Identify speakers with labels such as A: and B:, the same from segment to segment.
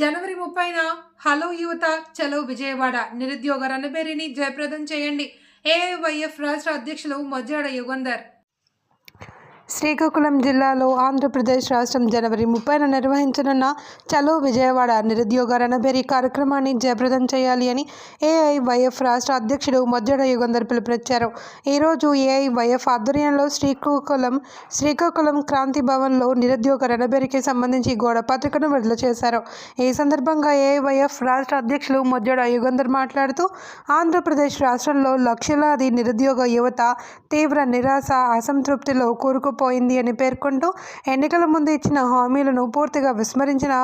A: జనవరి ముప్పైన హలో యువత చలో విజయవాడ. నిరుద్యోగ రణబేరిని జయప్రదం చేయండి. ఏఐవైఎఫ్ రాష్ట్ర అధ్యక్షులు మజ్జాడ యుగంధర్.
B: శ్రీకాకుళం జిల్లాలో ఆంధ్రప్రదేశ్ రాష్ట్రం జనవరి ముప్పైన నిర్వహించనున్న చలో విజయవాడ నిరుద్యోగ రణబేరి కార్యక్రమాన్ని జయప్రదం చేయాలి అని ఏఐవైఎఫ్ రాష్ట్ర అధ్యక్షుడు మధ్యడ యుగంధర్ పిలుపునిచ్చారు. ఈరోజు ఏఐవైఎఫ్ ఆధ్వర్యంలో శ్రీకాకుళం శ్రీకాకుళం క్రాంతి భవన్లో నిరుద్యోగ రణబేరికి సంబంధించి గోడ పత్రికను విడుదల చేశారు. ఈ సందర్భంగా ఏఐవైఎఫ్ రాష్ట్ర అధ్యక్షులు మధ్యడ యుగంధర్ మాట్లాడుతూ ఆంధ్రప్రదేశ్ రాష్ట్రంలో లక్షలాది నిరుద్యోగ యువత తీవ్ర నిరాశ అసంతృప్తిలో పోయింది అని పేర్కొంటూ ఎన్నికల ముందు ఇచ్చిన హామీలను పూర్తిగా విస్మరించిన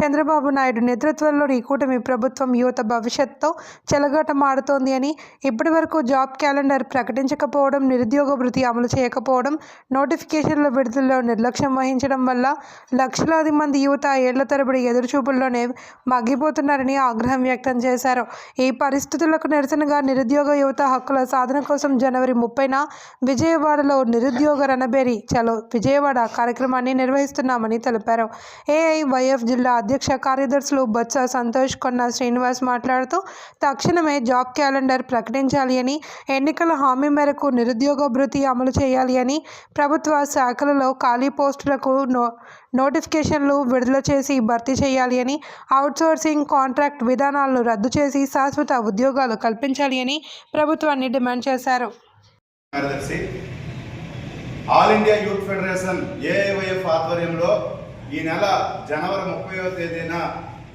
B: చంద్రబాబు నాయుడు నేతృత్వంలోని కూటమి ప్రభుత్వం యువత భవిష్యత్తుతో చెలగాటమాడుతోంది అని ఇప్పటి వరకు జాబ్ క్యాలెండర్ ప్రకటించకపోవడం నిరుద్యోగ వృత్తి అమలు చేయకపోవడం నోటిఫికేషన్ల విడుదలలో నిర్లక్ష్యం వహించడం వల్ల లక్షలాది మంది యువత ఏళ్ళ తరబడి ఎదురుచూపుల్లోనే మగ్గిపోతున్నారని ఆగ్రహం వ్యక్తం చేశారు. ఈ పరిస్థితులకు నిరసనగా నిరుద్యోగ యువత హక్కుల సాధన కోసం జనవరి ముప్పైన విజయవాడలో నిరుద్యోగ రణబేరి చలో విజయవాడ కార్యక్రమాన్ని నిర్వహిస్తున్నామని తెలిపారు. ఏఐవైఎఫ్ జిల్లా అధ్యక్ష కార్యదర్శులు బొత్స సంతోష్ కొన్న శ్రీనివాస్ మాట్లాడుతూ తక్షణమే జాబ్ క్యాలెండర్ ప్రకటించాలి అని ఎన్నికల హామీ మేరకు నిరుద్యోగ భృతి అమలు చేయాలి అని ప్రభుత్వ శాఖలలో ఖాళీ పోస్టులకు నో నోటిఫికేషన్లు విడుదల చేసి భర్తీ చేయాలి అని అవుట్సోర్సింగ్ కాంట్రాక్ట్ విధానాలను రద్దు చేసి శాశ్వత ఉద్యోగాలు కల్పించాలి అని ప్రభుత్వాన్ని డిమాండ్ చేశారు.
C: కార్యదర్శి All India Youth Federation AIYF ఆధ్వర్యంలో ఈ నెల జనవరి ముప్పైవ తేదీన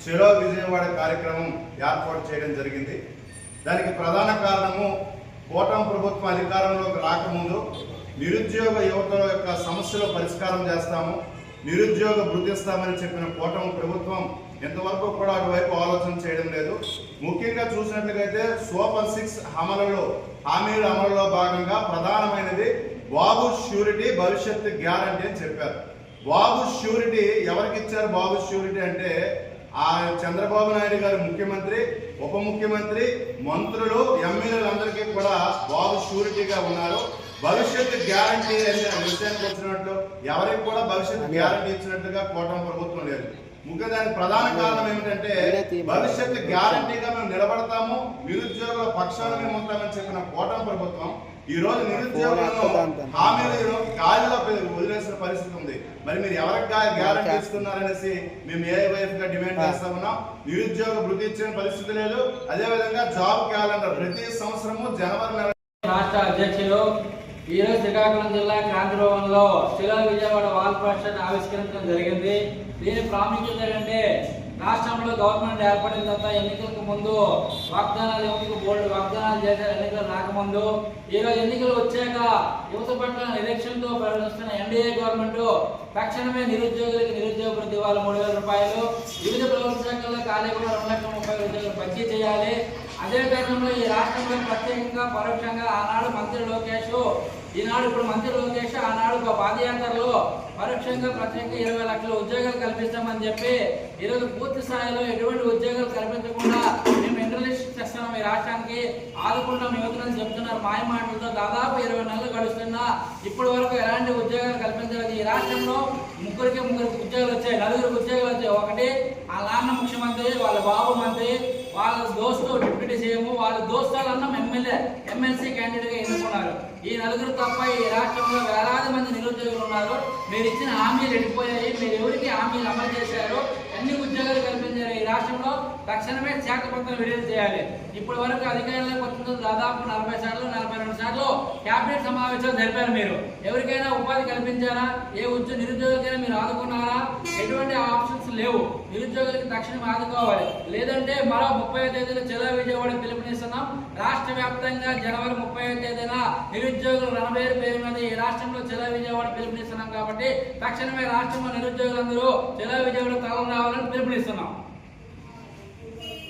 C: చెలో విజయవాడ కార్యక్రమం ఏర్పాటు చేయడం జరిగింది. దానికి ప్రధాన కారణము కూటమి ప్రభుత్వం అధికారంలోకి రాకముందు నిరుద్యోగ యువకుల యొక్క సమస్యలు పరిష్కారం చేస్తాము నిరుద్యోగ వృద్ధిస్తామని చెప్పిన కూటమి ప్రభుత్వం ఇంతవరకు కూడా అటువైపు ఆలోచన చేయడం లేదు. ముఖ్యంగా చూసినట్లయితే సూపర్ సిక్స్ అమలులో హామీల అమలులో భాగంగా ప్రధానమైనది బాబు ష్యూరిటీ భవిష్యత్తు గ్యారంటీ అని చెప్పారు. బాబు ష్యూరిటీ ఎవరికి ఇచ్చారు బాబు ష్యూరిటీ అంటే ఆ చంద్రబాబు నాయుడు గారు ముఖ్యమంత్రి ఉప ముఖ్యమంత్రి మంత్రులు ఎమ్మెల్యేలందరికీ కూడా బాబు షూరిటీగా ఉన్నారు. భవిష్యత్తు గ్యారంటీ అనే విషయానికి వచ్చినట్లు ఎవరికి కూడా భవిష్యత్తు గ్యారంటీ ఇచ్చినట్టుగా కూటమి ప్రభుత్వం లేదు. ముఖ్యంగా దానికి ప్రధాన కారణం ఏమిటంటే భవిష్యత్తు గ్యారంటీగా మేము నిలబడతాము నిరుద్యోగుల పక్షాన మేము ఉంటామని చెప్పిన కూటమి ప్రభుత్వం ఈ రోజు నిరుద్యోగులను హామీలు గాలిలో వదిలేసిన పరిస్థితి ఉంది. మరి మీరు ఎవరికి గ్యారంటీ ఇస్తున్నారనేసి మేము ఏ వైఫ్గా డిమాండ్ చేస్తా ఉన్నాం. నిరుద్యోగ వృద్ధి ఇచ్చిన పరిస్థితి లేదు. అదే విధంగా జాబ్ క్యాలెండర్ ప్రతి సంవత్సరము జనవరి నెల
D: రాష్ట్ర అధ్యక్షులు ఈరోజు శ్రీకాకుళం జిల్లా క్రాంతి భవన్లో శిలా విజయవాడ వాల్ ఆవిష్కరించడం జరిగింది. దీని ప్రాముఖ్యత ఏంటంటే రాష్ట్రంలో గవర్నమెంట్ ఏర్పడిన తర్వాత ఎన్నికలకు ముందు వాగ్దానాలు యువతకు బోల్డ్ వాగ్దానాలు చేశారు ఎన్నికలు రాకముందు ఈరోజు ఎన్నికలు వచ్చాక యువత పట్ల నిరీక్షణతో ప్రవర్తిస్తున్న ఎన్డీఏ గవర్నమెంట్ తక్షణమే నిరుద్యోగులకు నిరుద్యోగ వృద్ధి ఇవ్వాలి మూడు వేల రూపాయలు వివిధ ప్రభుత్వ శాఖల్లో ఖాళీ కూడా రెండు లక్షల ముప్పై ఉద్యోగులు భర్తీ చేయాలి. అదే కారణంలో ఈ రాష్ట్రంలో ప్రత్యేకంగా పరోక్షంగా ఆనాడు మంత్రి లోకేష్ ఈనాడు ఇప్పుడు మంత్రి లోకేష్ ఆనాడు ఒక పాదయాత్రలో పరోక్షంగా ప్రత్యేకంగా ఇరవై లక్షల ఉద్యోగాలు కల్పిస్తామని చెప్పి ఈరోజు పూర్తి స్థాయిలో ఎటువంటి ఉద్యోగాలు కల్పించకుండా మేము ఇంటర్నెట్ చేస్తున్నాం ఈ రాష్ట్రానికి ఆదుకుంటాం యువతలని చెప్తున్నారు. మాయ మాటలతో దాదాపు ఇరవై నెలలు గడుస్తున్నా ఇప్పటి వరకు ఎలాంటి ఉద్యోగాలు కల్పించలేదు. ఈ రాష్ట్రంలో ముగ్గురికి ముగ్గురికి ఉద్యోగాలు వచ్చాయి. నలుగురికి ఉద్యోగాలు వచ్చాయి. ఒకటి వాళ్ళ నాన్న ముఖ్యమంత్రి వాళ్ళ బాబు మంత్రి వాళ్ళ దోస్తు డిప్యూటీ సీఎం వాళ్ళ దోస్తాలన్న ఎమ్మెల్యే ఎమ్మెల్సీ క్యాండిడేట్గా ఎన్నుకున్నారు. ఈ నలుగురు తప్ప ఈ రాష్ట్రంలో వేలాది మంది నిరుద్యోగులు ఉన్నారు. మీరు ఇచ్చిన హామీలు వెళ్ళిపోయాయి మీరు ఎవరికి హామీలు అమలు చేశారు ఎన్ని ఉద్యోగాలు కల్పించారు ఈ రాష్ట్రంలో తక్షణమే శాఖ పత్రం విడుదల చేయాలి. ఇప్పటి వరకు అధికారంలోకి వచ్చిన దాదాపు నలభై సార్లు నలభై క్యాబినెట్ సమావేశాలు జరిపారు మీరు. ఎవరికైనా ఉపాధి కల్పించారా ఏ ఉద్యోగ నిరుద్యోగులకైనా మీరు ఆదుకున్నారా? ఎటువంటి ఆప్షన్స్ లేవు. నిరుద్యోగులకి తక్షణం ఆదుకోవాలి. లేదంటే మరో ముప్పై తేదీన చెలో విజయవాడ పిలుపునిస్తున్నాం. రాష్ట్ర వ్యాప్తంగా జనవరి ముప్పై తేదీన నిరుద్యోగులు రణబేరు పేరు మీద ఈ రాష్ట్రంలో చెలో విజయవాడ పిలుపునిస్తున్నాం కాబట్టి తక్షణమే రాష్ట్రంలో నిరుద్యోగులందరూ చెలో విజయవాడ తరలి రావాలని పిలుపునిస్తున్నాం.